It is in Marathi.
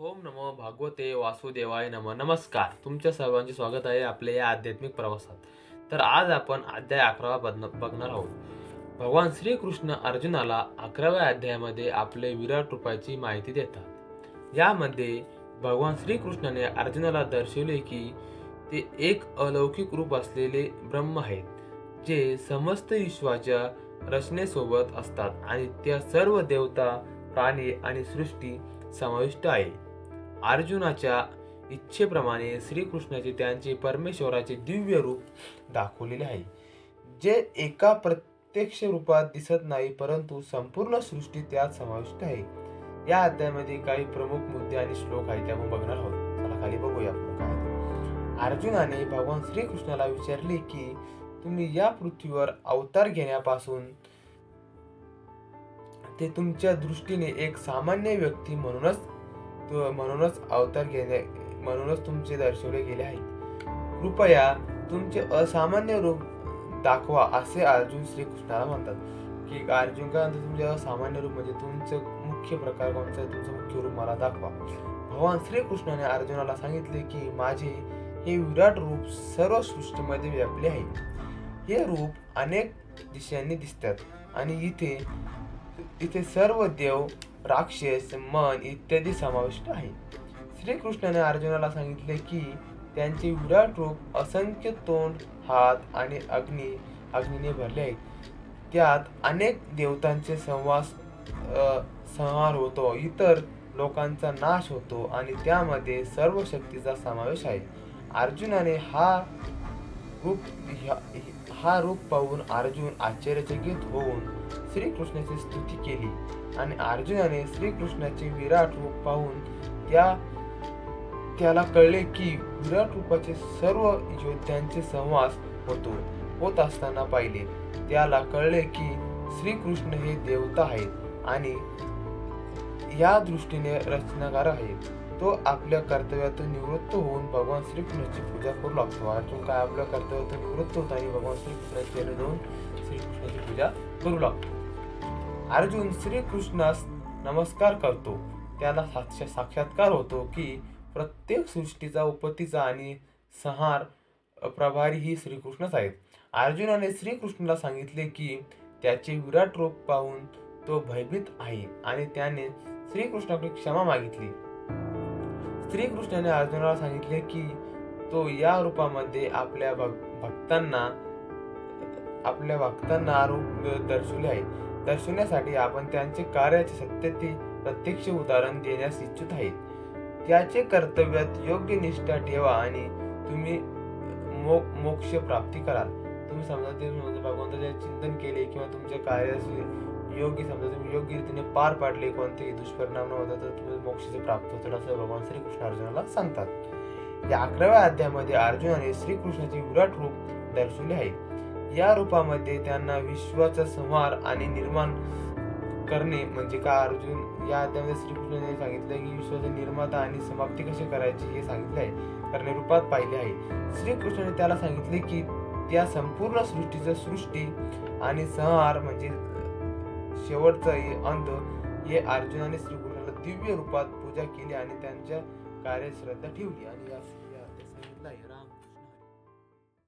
ओम नमो भागवते वासुदेवाय नम. नमस्कार. तुमच्या सर्वांचे स्वागत आहे आपल्या या आध्यात्मिक प्रवासात. तर आज आपण अध्याय अकरावा बदन- बघणार आहोत. भगवान श्रीकृष्ण अर्जुनाला अकराव्या अध्यायामध्ये आपले विराट रूपाची माहिती देतात. यामध्ये भगवान श्रीकृष्णाने अर्जुनाला दर्शवले की ते एक अलौकिक रूप असलेले ब्रह्म आहेत जे समस्त विश्वाच्या रचनेसोबत असतात आणि त्या सर्व देवता प्राणी आणि सृष्टी समाविष्ट आहे. अर्जुनाच्या इच्छेप्रमाणे श्रीकृष्णाचे त्यांचे परमेश्वराचे दिव्य रूप दाखवलेले आहे. जे एका प्रत्यक्ष रूपात दिसत नाही परंतु संपूर्ण सृष्टी त्यात समाविष्ट आहे. या अध्यायामध्ये काही प्रमुख मुद्दे आणि श्लोक आहेत त्यामुळे बघणार आहोत. चला खाली बघूया आपण काय अर्जुनाने भगवान श्रीकृष्णाला विचारले की तुम्ही या पृथ्वीवर अवतार घेण्यापासून ते तुमच्या दृष्टीने एक सामान्य व्यक्ती म्हणूनच म्हणूनच अवतार घेणे म्हणूनच तुमचे दर्शवले गेले आहे कृपया तुमचे असामान्य रूप दाखवा असे अर्जुन श्रीकृष्णाला म्हणतात. की अर्जुन काय म्हणतात तुमचे असामान्य रूप म्हणजे तुमचं मुख्य प्रकार कोणतं आहे, तुमचं मुख्य रूप मला दाखवा. भगवान श्रीकृष्णाने अर्जुनाला सांगितले की माझे हे विराट रूप सर्व सृष्टीमध्ये व्यापले आहे हे रूप अनेक दिशांनी दिसतात आणि इथे इथे सर्व देव राक्षस मन इत्यादी समाविष्ट आहे श्रीकृष्णाने अर्जुनाला सांगितले की त्यांचे विराट रूप असंख्य तोंड हात आणि अग्नी अग्नीने भरले आहेत. त्यात अनेक देवतांचे संवास संहार होतो. इतर लोकांचा नाश होतो आणि त्यामध्ये सर्व शक्तीचा समावेश आहे. अर्जुनाने हा रूप ह्या- हा रूप पाहून अर्जुन आश्चर्यचकित होऊन श्रीकृष्णाची स्तुती केली. आणि अर्जुनाने श्रीकृष्णाचे विराट रूप पाहून त्या त्याला कळले की विराट रूपाचे सर्व योद्ध्यांचे संवास होतो होत असताना पाहिले. त्याला कळले की श्रीकृष्ण हे देवता आहेत आणि या दृष्टीने रचनाकार आहेत. तो आपल्या कर्तव्यातून निवृत्त होऊन भगवान श्रीकृष्णाची पूजा करू लागतो. अर्जुन काय आपल्या कर्तव्यातून निवृत्त होत आणि भगवान श्रीकृष्णाची चरण जाऊन श्रीकृष्णाची पूजा करू लागतो. अर्जुन श्रीकृष्णास नमस्कार करतो. त्याला साक्ष- साक्षात्कार होतो की प्रत्येक सृष्टीचा उपतीचा आणि संहार प्रभारी ही श्रीकृष्णच आहेत. अर्जुनाने श्रीकृष्णाला सांगितले की त्याचे विराट रूप पाहून तो भयभीत आहे आणि त्याने श्रीकृष्णाकडे क्षमा मागितली. श्रीकृष्णाने अर्जुनाला सांगितले की तो या रूपामध्ये आपल्या भक्तांना आपल्या भक्तांना रूप दर्शवले आहे. दर्शवण्यासाठी आपण त्यांचे कार्याचे सत्यते प्रत्यक्ष उदाहरण देण्यास इच्छित आहे. त्याचे कर्तव्यात योग्य निष्ठा ठेवा आणि तुम्ही मो मोक्ष प्राप्ती कराल. तुम्ही समजा ते भगवंताचे चिंतन केले किंवा तुमच्या कार्याचे योग्य समजा तुम्ही योग्य रीतीने पार पाडले कोणतेही दुष्परिणाम न होता तर तुम्ही मोक्षाचे प्राप्त होतील असं भगवान श्रीकृष्ण अर्जुनाला सांगतात. या अकराव्या अध्यायामध्ये अर्जुनाने श्रीकृष्णाचे विराट रूप दर्शवले आहे. या रूपामध्ये त्यांना विश्वाचा संहार आणि निर्माण करणे म्हणजे का? अर्जुन या अध्यायामध्ये श्रीकृष्णाने सांगितलं की विश्वाचे निर्माता आणि समाप्ती कशी करायची हे सांगितले आहे. करणे रूपात पाहिले आहे. श्रीकृष्णाने त्याला सांगितले की त्या संपूर्ण सृष्टीचं सृष्टी आणि संहार म्हणजे शेवटचा हे अंध हे अर्जुनाने श्रीकृष्णाला दिव्य रूपात पूजा केली आणि त्यांच्या कार्यश्रद्धा ठेवली आणि या सांगितलं